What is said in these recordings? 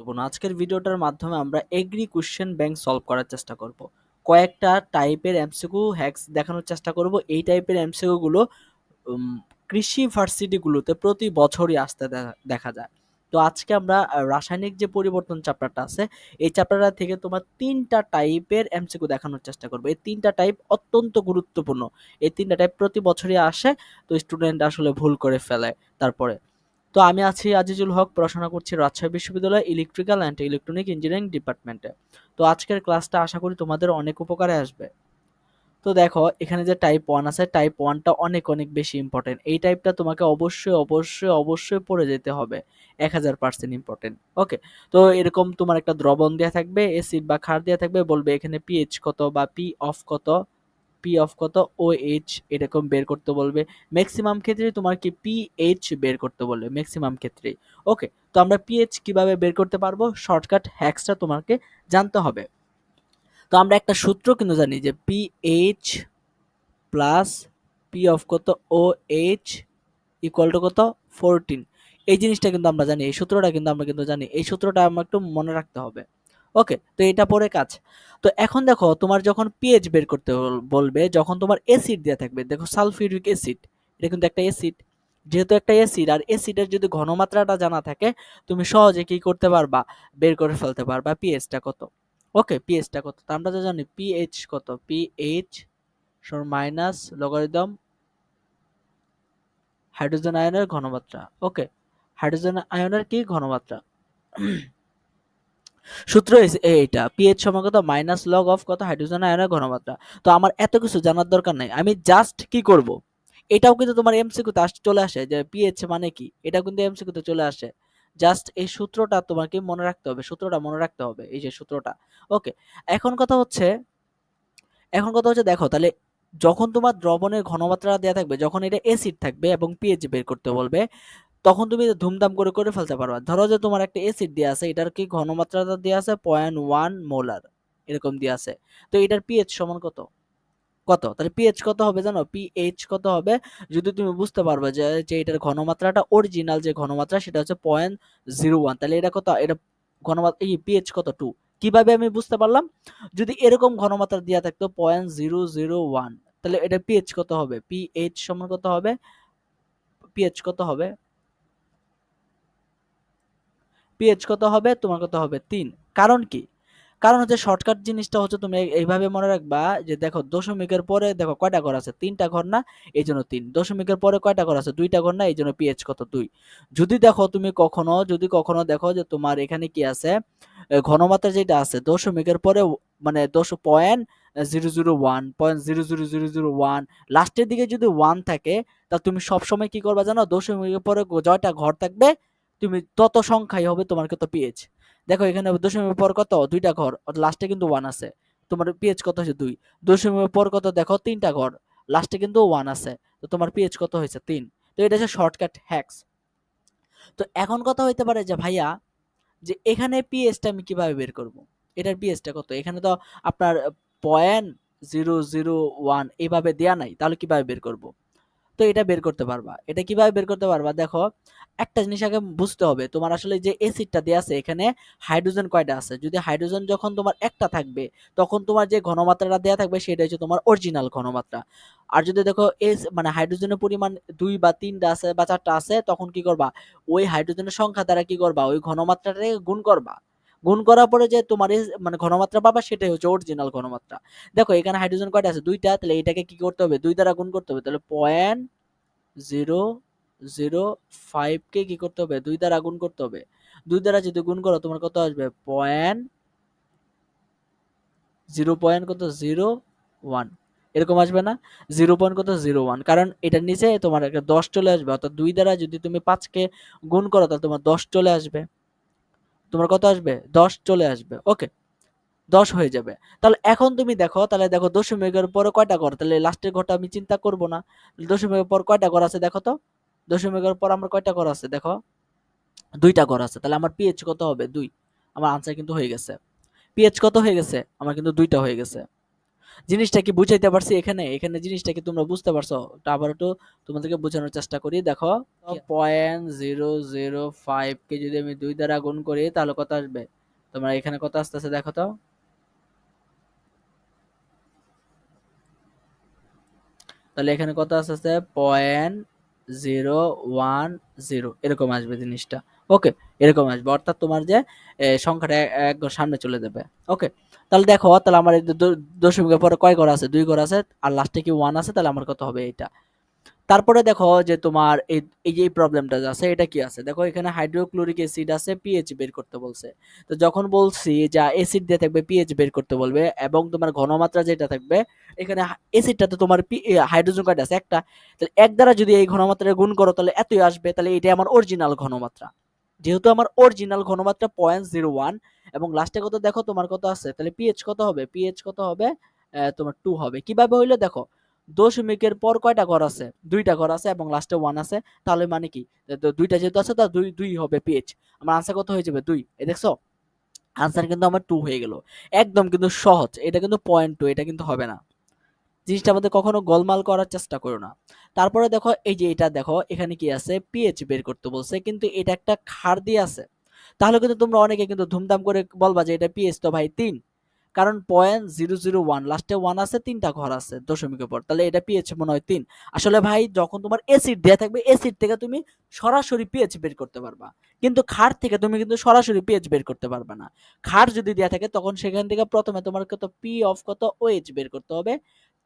গুরুত্বপূর্ণ আজকের ভিডিওটার মাধ্যমে আমরা এগ্রি কোশ্চেন ব্যাংক সলভ করার চেষ্টা করব। কয়েকটা টাইপের এমসিকিউ হ্যাক্স দেখানোর চেষ্টা করব। এই টাইপের এমসিকিউ গুলো উম, কৃষি ভার্সিটিগুলোতে প্রতি বছরই আসতে দেখা- যায়। তো আজকে আমরা রাসায়নিক যে পরিবর্তন চ্যাপ্টারটা আছে এই চ্যাপ্টারটা থেকে তোমার তিনটা টাইপের এমসিকিউ দেখানোর চেষ্টা করব। এই তিনটা টাইপ অত্যন্ত গুরুত্বপূর্ণ। এই তিনটা টাইপ প্রতি বছরই আসে তো স্টুডেন্ট আসলে ভুল করে ফেলে তারপরে। তো আমি আছি আজিজুল হক, পড়াশোনা করছি রাজশাহী বিশ্ববিদ্যালয় ইলেকট্রিক্যাল অ্যান্ড ইলেকট্রনিক ইঞ্জিনিয়ারিং ডিপার্টমেন্টে। তো আজকের ক্লাসটা আশা করি তোমাদের অনেক উপকারে আসবে। তো দেখো, এখানে যে টাইপ ওয়ান আছে টাইপ ওয়ানটা অনেক অনেক বেশি ইম্পর্টেন্ট এই টাইপটা তোমাকে অবশ্যই অবশ্যই অবশ্যই পড়ে যেতে হবে। এক হাজার পার্সেন্ট ইম্পর্টেন্ট ওকে তো এরকম তোমার একটা দ্রবণ দেওয়া থাকবে এসিড বা ক্ষার দেওয়া থাকবে, বলবে এখানে পিএইচ কত বা পি অফ কত পি অফ কত? ও এইচ এরকম বের করতে বলবে। ম্যাক্সিমাম ক্ষেত্রে তোমার কি পিএইচ বের করতে বলবে? ম্যাক্সিমাম ক্ষেত্রেই ওকে তো আমরা পিএইচ কীভাবে বের করতে পারব? শর্টকাট হ্যাক্সটা তোমাকে জানতে হবে। তো আমরা একটা সূত্র কিন্তু জানি যে পিএইচ প্লাস পি অফ কত? ও এইচ ইকুয়াল টু কত? ফোরটিন এই জিনিসটা কিন্তু আমরা জানি, এই সূত্রটা কিন্তু আমরা কিন্তু জানি। এই সূত্রটা আমরা একটু মনে রাখতে হবে। ওকে, তো এটা পরে কাজ। তো এখন দেখো, তোমার যখন পিএইচ বের করতে বল- বলবে, যখন তোমার অ্যাসিড দেওয়া থাকবে, দেখো সালফিউরিক অ্যাসিড এটা কিন্তু একটা অ্যাসিড যেহেতু একটা অ্যাসিড আর অ্যাসিডের যদি ঘনমাত্রাটা জানা থাকে, তুমি সহজে কি করতে পারবা? বের করে ফেলতে পারবা পিএইচটা কত। ওকে পিএইচটা কত। তো আমরা তো জানি পিএইচ কত? পিএইচ সর মাইনাস লগারিদম হাইড্রোজেন আয়নের ঘনমাত্রা। ওকে হাইড্রোজেন আয়নের কি ঘনমাত্রা? সূত্র এইটা পিএইচ সমান কত মাইনাস লগ অফ কত? হাইড্রোজেন আয়নের ঘনমাত্রা। তো আমার এত কিছু জানার দরকার নাই। আমি জাস্ট কি করব? এটাও কিন্তু তোমার এমসিকিউতে আস চলে আসে যে পিএইচ মানে কি? এটা কিন্তু এমসিকিউতে চলে আসে। জাস্ট এই সূত্রটা তোমাকে মনে রাখতে হবে, সূত্রটা মনে রাখতে হবে, এই যে সূত্রটা। ওকে এখন কথা হচ্ছে, এখন কথা হচ্ছে দেখো, তাহলে যখন তোমার দ্রবণের ঘনমাত্রা দেওয়া থাকবে, যখন এটা অ্যাসিড থাকবে এবং পিএইচ বের করতে বলবে তখন তুমি ধুমধাম করে করে ফেলতে পারবা। ধরো যে তোমার একটা এসিড দেওয়া আছে, এটার কি ঘনমাত্রাটা দেওয়া আছে? পয়েন্ট ওয়ান মোলার এরকম দেওয়া আছে। তো এটার পিএইচ সমান কত? কত? তাহলে পিএইচ কত হবে জানো? পিএইচ কত হবে? যদি তুমি বুঝতে পারবে যে যে এটার ঘনমাত্রাটা অরিজিনাল যে ঘনমাত্রা, সেটা হচ্ছে পয়েন্ট জিরো ওয়ান তাহলে এটা কত? এটা ঘনমাত্রা, এই পিএইচ কত? টু কীভাবে আমি বুঝতে পারলাম? যদি এরকম ঘনমাত্রা দেওয়া থাকতো পয়েন্ট জিরো জিরো ওয়ান তাহলে এটা পিএইচ কত হবে? পিএইচ সমান কত হবে? পিএইচ কত হবে? পিএইচ কত হবে, তোমার কত হবে? তিন। কারণ কি? কারণ হচ্ছে শর্টকাট জিনিসটা হচ্ছে তুমি এই- এইভাবে মনে রাখবা যে দেখো দশমিকের পরে দেখো কয়টা ঘর আছে? তিনটা ঘর না? এই জন্য তিন। দশমিকের পরে কয়টা ঘর আছে? দুইটা ঘর না? এই জন্য পিএইচ কত? দুই। যদি দেখো তুমি কখনো, যদি কখনো দেখো যে তোমার এখানে কি আছে? ঘনমাত্রা যেটা আছে, দশমিকের পরে মানে দশ point zero zero one point zero zero zero zero one লাস্টের দিকে যদি ওয়ান থাকে, তা তুমি সবসময় কি করবা জানো? দশমিকের পরে জয়টা ঘর থাকবে তুমি তত সংখ্যাই হবে তোমার কত পিএইচ দেখো, এখানে দশমিকের পর কত? দুইটা ঘর। লাস্টে কিন্তু ওয়ান আছে। তোমার পিএইচ কত হয়েছে? দুই। দশমিকের পর কত? দেখো, তিনটা ঘর। লাস্টে কিন্তু ওয়ান আছে। তো তোমার পিএইচ কত হয়েছে? তিন। তো এটা হচ্ছে শর্টকাট হ্যাক্স তো এখন কথা হইতে পারে যে, ভাইয়া, যে এখানে পিএইচটা আমি কীভাবে বের করব? এটার পিএইচটা কত? এখানে তো আপনার পয়েন্ট জিরো জিরো ওয়ান এইভাবে দেয়া নাই। তাহলে কীভাবে বের করব? তো এটা বের করতে পারবা। এটা কীভাবে বের করতে পারবা? দেখো, একটা জিনিস আগে বুঝতে হবে, তোমার আসলে যে এসিডটা দেয়া আছে, এখানে হাইড্রোজেন কয়টা আছে? যদি হাইড্রোজেন যখন তোমার একটা থাকবে, তখন তোমার যে ঘনমাত্রাটা দেয়া থাকবে, সেটা হচ্ছে তোমার অরিজিনাল ঘনমাত্রা। আর যদি দেখো এস মানে হাইড্রোজেনের পরিমাণ দুই বা তিনটা আছে বা চারটা আছে, তখন কি করবা? ওই হাইড্রোজেনের সংখ্যা দ্বারা কি করবা? ওই ঘনমাত্রাটাকে গুণ করবা। গুণ করার পরে যে তোমার মানে ঘনমাত্রা পাবা, সেটাই হচ্ছে অরিজিনাল ঘনমাত্রা। দেখো, এখানে হাইড্রোজেন কয়টা আছে? দুইটা, তাহলে এটাকে কি করতে হবে? দুই দ্বারা গুণ করতে হবে, তাহলে পয়েন্ট জিরো জিরো ফাইভকে কি করতে হবে? দুই দ্বারা গুণ করতে হবে। দুই দ্বারা যদি গুণ করো, তোমার কত আসবে? পয়েন্ট জিরো পয়েন্ট কত? জিরো ওয়ান এরকম আসবে না? জিরো পয়েন্ট কত? জিরো ওয়ান কারণ এটার নিচে তোমার একটা দশ চলে আসবে, অর্থাৎ দুই দ্বারা যদি তুমি পাঁচকে গুণ করো, তাহলে তোমার দশ চলে আসবে। তোমার কত আসবে? দশ চলে আসবে। ওকে দশ হয়ে যাবে। তাহলে এখন তুমি দেখো, তাহলে দেখো দশমিকের পরে কয়টা ঘর? তাহলে লাস্টের ঘরটা আমি চিন্তা করব না। দশমিকের পর কয়টা ঘর আছে দেখো তো? দশমিকের পর আমার কয়টা ঘর আছে দেখো? দুইটা ঘর আছে। তাহলে আমার পিএইচ কত হবে? দুই। আমার আনসার কিন্তু হয়ে গেছে। পিএইচ কত হয়ে গেছে? আমার কিন্তু দুইটা হয়ে গেছে। জিনিসটা কি বুঝাইতে পারছি এখানে এখানে জিনিসটা কি তোমরা বুঝতে পারছ। আবার একটু তোমাদেরকে বোঝানোর চেষ্টা করি দেখো। পয়েন্ট জিরো জিরো ফাইভ কে যদি আমি দুই দ্বারা গুণ করি তাহলে কত আসবে? তোমরা এখানে কত আসতেছে দেখো তো। তাহলে এখানে কত আসতেছে? পয়েন্ট জিরো ওয়ান জিরো এরকম আসবে জিনিসটা। ওকে, এরকম আসবে। অর্থাৎ তোমার যে সংখ্যাটা এক ঘর সামনে চলে যাবে। ওকে, তাহলে দেখো, তাহলে আমার দশমিকের পরে কয় ঘর আছে? দুই ঘর আছে, আর লাস্টে কি ওয়ান আছে? তাহলে আমার কত হবে এটা তারপরে দেখো যে তোমার এই এই যে প্রবলেমটা আছে, এটা কি আছে? দেখো এখানে হাইড্রোক্লোরিক অ্যাসিড আছে পিএইচ বের করতে বলছে। তো যখন বলছি যে অ্যাসিড দিয়ে থাকবে পিএইচ বের করতে বলবে, এবং তোমার ঘনমাত্রা যেটা থাকবে, এখানে অ্যাসিডটা তো তোমার হাইড্রোজেন কয়টা আছে একটা। তাহলে এক দ্বারা যদি এই ঘনমাত্রা গুণ করো, তাহলে এতই আসবে, তাহলে এটা আমার অরিজিনাল ঘনমাত্রা। যেহেতু আমার অরিজিনাল ঘনমাত্রা পয়েন্ট জিরো ওয়ান এবং লাস্টে কত দেখো, তোমার কত আছে? তাহলে পিএইচ কত হবে? পিএইচ কত হবে? তোমার টু হবে। কীভাবে হইল দেখো, দশমিকের পর কয়টা ঘর আছে? দুইটা ঘর আছে, এবং লাস্টে ওয়ান আছে। তাহলে মানে কি? দুইটা যেহেতু আছে তার দুই দুই হবে পিএইচ আমার আনসার কত হয়ে যাবে? দুই। এই দেখছ? আনসার কিন্তু আমার টু হয়ে গেল। একদম কিন্তু সহজ। এটা কিন্তু পয়েন্ট টু এটা কিন্তু হবে না। জিনিসটা আমাদের কখনো গোলমাল করার চেষ্টা করো না। তারপরে দেখো, এই যে এটা দেখো, এখানে কি আছে? পিএইচ বের করতে বলছে, কিন্তু এটা একটা খার দিয়ে আছে। তাহলে কিন্তু তোমরা অনেকে কিন্তু ধুমধাম করে বলবা যে এটা পিএইচ তো ভাই তিন। কারণ পয়েন্ট জিরো জিরো ওয়ান লাস্টে ওয়ান আছে, তিনটা ঘর আছে দশমিকের পর। তাহলে এটা পিএইচ মনে হয় তিন। আসলে ভাই, যখন তোমার এসিড দেওয়া থাকবে এসিড থেকে তুমি সরাসরি পিএইচ বের করতে পারবা। কিন্তু খার থেকে তুমি কিন্তু সরাসরি পিএইচ বের করতে পারবে না। খার যদি দেওয়া থাকে, তখন সেখান থেকে প্রথমে তোমার কত? পি অফ কত? ওএইচ বের করতে হবে।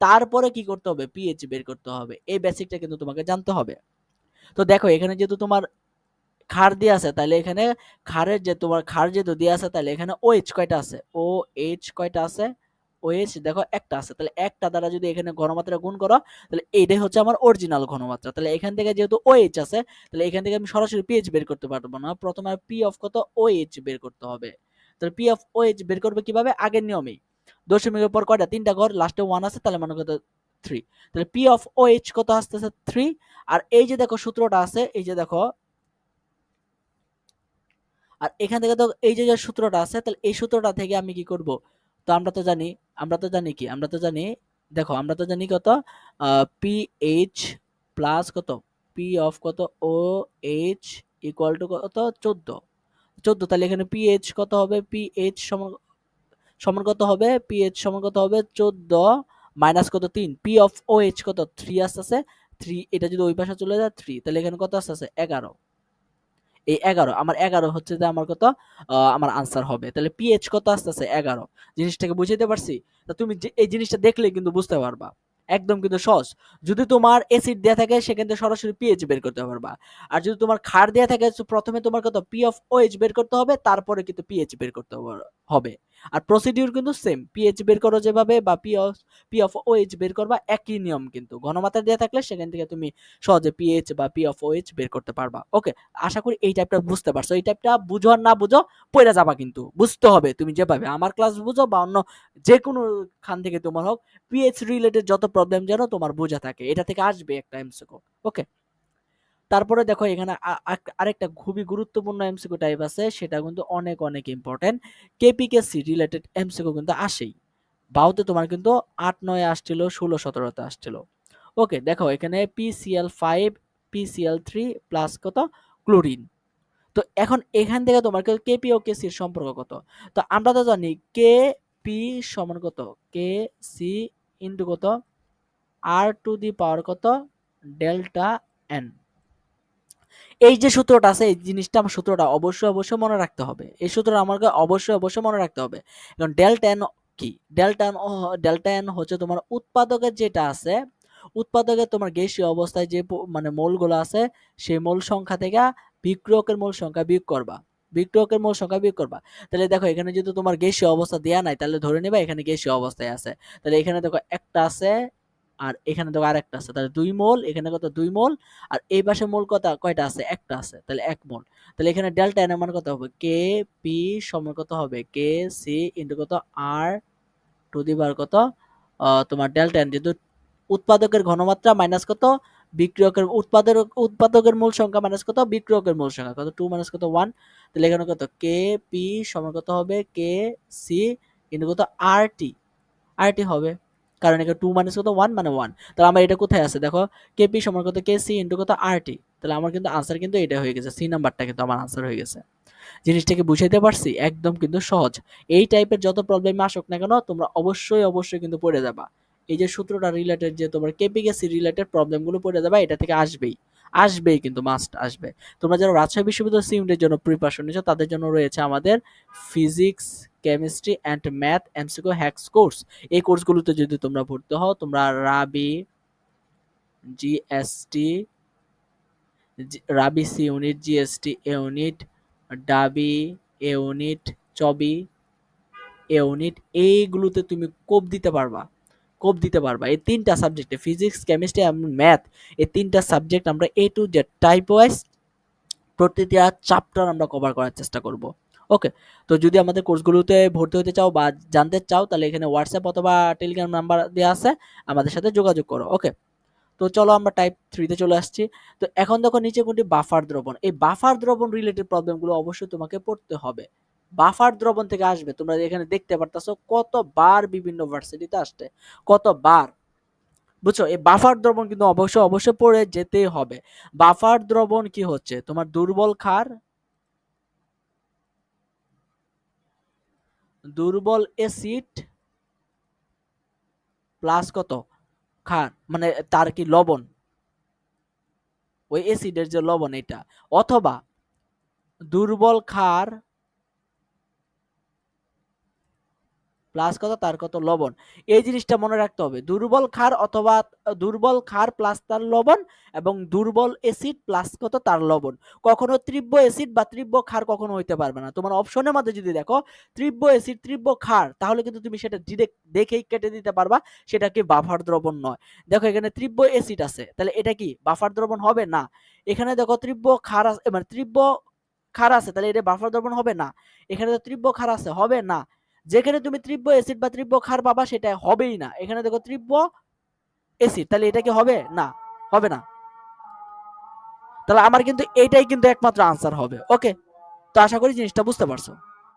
তারপরে কি করতে হবে? পিএইচ বের করতে হবে। এই বেসিকটা কিন্তু তোমাকে জানতে হবে। তো দেখো, এখানে যেহেতু তোমার খার দিয়ে আছে, তাহলে এখানে খারের যে তোমার খার যেহেতু দিয়ে আছে, তাহলে এখানে ও এইচ কয়টা আছে? ও এইচ কয়টা আছে? ও এইচ দেখো, একটা আছে। তাহলে একটা দ্বারা যদি এখানে ঘনমাত্রা গুণ করো, তাহলে এইটাই হচ্ছে আমার অরিজিনাল ঘনমাত্রা। তাহলে এখান থেকে যেহেতু ও এইচ আছে, তাহলে এখান থেকে আমি সরাসরি পিএইচ বের করতে পারব না। প্রথমে পি অফ কত? ও এইচ বের করতে হবে। তাহলে পি অফ ও এইচ বের করবে কীভাবে? আগের নিয়মেই। দশমিকের পর কয়টা? তিনটা ঘর লাস্টে ওয়ান আছে, তাহলে মনে কত থ্রি তাহলে পি অফ ও এইচ কত আসতেছে? থ্রি আর এই যে দেখো সূত্রটা আছে, এই যে দেখো, আর এখান থেকে তো এই যে সূত্রটা আছে, তাহলে এই সূত্রটা থেকে আমি কি করব? তো আমরা তো জানি, আমরা তো জানি কি? আমরা তো জানি, দেখো, আমরা তো জানি কত? পি এইচ প্লাস কত? পি অফ কত? ও এইচ ইকুয়াল টু কত? চোদ্দ। চোদ্দ, তাহলে এখানে পি এইচ কত হবে? পি এইচ সমান সমান কত হবে পি এইচ সমান কত হবে চোদ্দ মাইনাস কত তিন? পি অফ ও এইচ কত? থ্রি আসতেছে। থ্রি এটা যদি ওই পাশে চলে যায় থ্রি তাহলে এখানে কত আসতেছে? এগারো। এই এগারো, আমার এগারো হচ্ছে যে আমার কত? আমার আনসার হবে। তাহলে পিএইচ কত আসতেছে? এগারো। জিনিসটাকে বুঝাইতে পারছি? তা তুমি এই জিনিসটা দেখলে কিন্তু বুঝতে পারবা। একদম কিন্তু সহজ। যদি তোমার এসিড দেওয়া থাকে, সেখান থেকে সরাসরি পিএইচ বের করতে পারবা। আর যদি তোমার খার দেওয়া থাকে, প্রথমে তোমার কত? পি অফ ওএইচ বের করতে হবে, তারপরে কিন্তু পিএইচ বের করতে হবে। আর প্রসিডিউর কিন্তু সেম পিএইচ বের করো যেভাবে বা P of P of O H বের করবা একই নিয়ম কিন্তু। ঘনমাত্রা দেওয়া থাকলে সেখান থেকে তুমি সহজে পিএইচ বা পি অফ ওএইচ বের করতে পারবা। ওকে আশা করি এই টাইপটা বুঝতে পারছ। এই টাইপটা বুঝো আর না বুঝো, পড়ে যাবা কিন্তু। বুঝতে হবে তুমি যেভাবে আমার ক্লাস বুঝো বা অন্য যে কোনো খান থেকে তোমার হোক পিএইচ রিলেটেড যত প্রবলেম যেন তোমার বোঝা থাকে। এটা থেকে আসবে একটা এমসিকিউ ওকে তারপরে দেখো এখানে আরেকটা খুবই গুরুত্বপূর্ণ এমসিকিউ টাইপ আছে, সেটা কিন্তু অনেক অনেক ইম্পর্টেন্ট কেপিকেসি রিলেটেড এমসিকিউ কিন্তু আসেই। বাউতে তোমার কিন্তু আট, নয় আসছিল, ষোলো সতেরোতে আসছিল। ওকে দেখো এখানে P C L five P C L three plus কত? ক্লোরিন তো এখন এখান থেকে তোমার কেপি ও কেসির সম্পর্ক কত? তো আমরা তো জানি কে পি সমান কত? কে সি ইন্টু কত? আর টু দি পাওয়ার কত? ডেল্টা এন এই যে সূত্রটা আছে, এই জিনিসটা আমার সূত্রটা অবশ্যই অবশ্যই মনে রাখতে হবে। এই সূত্রটা আমাকে অবশ্যই অবশ্যই মনে রাখতে হবে। কারণ ডেল্টা এন কি? ডেল্টা এন ডেল্টা এন হচ্ছে তোমার উৎপাদকের যেটা আছে, উৎপাদকের তোমার গ্যাসীয় অবস্থায় যে মানে মোলগুলো আছে, সেই মোল সংখ্যা থেকে বিক্রিয়কের মোল সংখ্যা বিয়োগ করবা। বিক্রিয়কের মোল সংখ্যা বিয়োগ করবা। তাহলে দেখো, এখানে যদি তোমার গ্যাসীয় অবস্থা দেয়া নাই, তাহলে ধরে নেবা এখানে গ্যাসীয় অবস্থায় আছে। তাহলে এখানে দেখো একটা আছে আর এখানে দেখো আরেকটা আছে, তাহলে দুই মোল, এখানে কত? দুই মোল, আর এই পাশে মোল কত? কয়টা আছে? একটা আছে, তাহলে এক মোল। তাহলে এখানে ডেল্টা এর মান কত হবে? কে পি সমান কত হবে? কে সি ইন্টু কত? আর টু দি বার কত? তোমার ডেল্টা এন যেহেতু উৎপাদকের ঘনমাত্রা মাইনাস কত? বিক্রিয়কের উৎপাদক উৎপাদকের মূল সংখ্যা মাইনাস কত? বিক্রিয়কের মূল সংখ্যা কত? টু মাইনাস কত? ওয়ান তাহলে এখানে কত? কে পি সমান কত হবে? কে সি ইন্টু কত? আর টি আর টি হবে। কারণ এখানে টু মাইনাস কত ওয়ান মানে ওয়ান তাহলে আমার এটা কোথায় আছে? দেখো কেপি সমান কত কে সি ইন্টু কত আর টি তাহলে আমার কিন্তু আনসার কিন্তু এটা হয়ে গেছে সি নাম্বারটা কিন্তু আমার আনসার হয়ে গেছে। জিনিসটাকে বুঝাইতে পারছি? একদম কিন্তু সহজ। এই টাইপের যত প্রবলেম আসুক না কেন, তোমরা অবশ্যই অবশ্যই কিন্তু পড়ে যাবা। এই যে সূত্রটা রিলেটেড যে তোমার কেপিকেসি রিলেটেড প্রবলেমগুলো পড়ে যাবা, এটা থেকে আসবেই। আসবেই কিন্তু মাস্ট আসবে। তোমরা যারা রাজশাহী বিশ্ববিদ্যালয় সিউনিটের জন্য প্রিপারেশন নিচ্ছ তাদের জন্য রয়েছে আমাদের physics chemistry and math MCQ hacks course এই কোর্সগুলোতে যদি তোমরা ভর্তি হও, তোমরা রাবি জিএসটি রাবি সি ইউনিট জিএসটি ইউনিট ডাবি এ ইউনিট চবি ইউনিট এইগুলোতে তুমি কোপ দিতে পারবা। কোপ দিতে পারবা। এই তিনটা সাবজেক্টে ফিজিক্স কেমিস্ট্রি এবং ম্যাথ এই তিনটা সাবজেক্ট আমরা A to Z type wise প্রতিটা চ্যাপ্টার আমরা কভার করার চেষ্টা করব। ওকে তো যদি আমাদের কোর্সগুলোতে ভর্তি হতে চাও বা জানতে চাও, তাহলে এখানে হোয়াটসঅ্যাপ অথবা টেলিগ্রাম নাম্বার দেওয়া আছে। আমাদের সাথে যোগাযোগ করো। ওকে তো চলো আমরা টাইপ থ্রিতে চলে আসছি। তো এখন দেখো নিচে কোনটি বাফার দ্রবণ। এই বাফার দ্রবণ রিলেটেড প্রবলেমগুলো অবশ্যই তোমাকে পড়তে হবে। বাফার দ্রবণ থেকে আসবে। তোমরা এখানে দেখতে পারতাছো কতবার বিভিন্ন ভার্সিটিতে আসছে কতবার। বুঝছ? এই বাফার দ্রবণ কিন্তু অবশ্যই অবশ্যই পড়ে যেতেই হবে। বাফার দ্রবণ কি হচ্ছে? তোমার দুর্বল ক্ষার, দুর্বল অ্যাসিড প্লাস কত? ক্ষার মানে তার কি লবণ? ওই অ্যাসিডের যে লবণ এটা। অথবা দুর্বল ক্ষার প্লাস কত, তার কত লবণ। এই জিনিসটা মনে রাখতে হবে, দুর্বল ক্ষার অথবা দুর্বল ক্ষার প্লাস তার লবণ এবং দুর্বল অ্যাসিড প্লাস কত, তার লবণ। কখনো তীব্র অ্যাসিড বা তীব্র ক্ষার কখনো হইতে পারবে না। তোমার অপশনের মধ্যে যদি দেখো, তীব্র অ্যাসিড তীব্র ক্ষার, তাহলে কিন্তু তুমি সেটা ডিরেক্ট দেখেই কেটে দিতে পারবা, সেটা কি বাফার দ্রবণ নয়। দেখো এখানে তীব্র অ্যাসিড আছে, তাহলে এটা কি বাফার দ্রবণ হবে? না। এখানে দেখো তীব্র ক্ষার মানে তীব্র ক্ষার আছে, তাহলে এটা বাফার দ্রবণ হবে? না। এখানে তো তীব্র ক্ষার আছে, হবে? না। যেখানে তুমি তীব্র অ্যাসিড বা তীব্র ক্ষার পাবা সেটা হবেই না। এখানে দেখো তীব্র অ্যাসিড তাহলে এটা কি হবে? না হবে না। তাহলে আমার কিন্তু এটাই কিন্তু একমাত্র আনসার হবে। ওকে তো আশা করি জিনিসটা বুঝতে পারছ।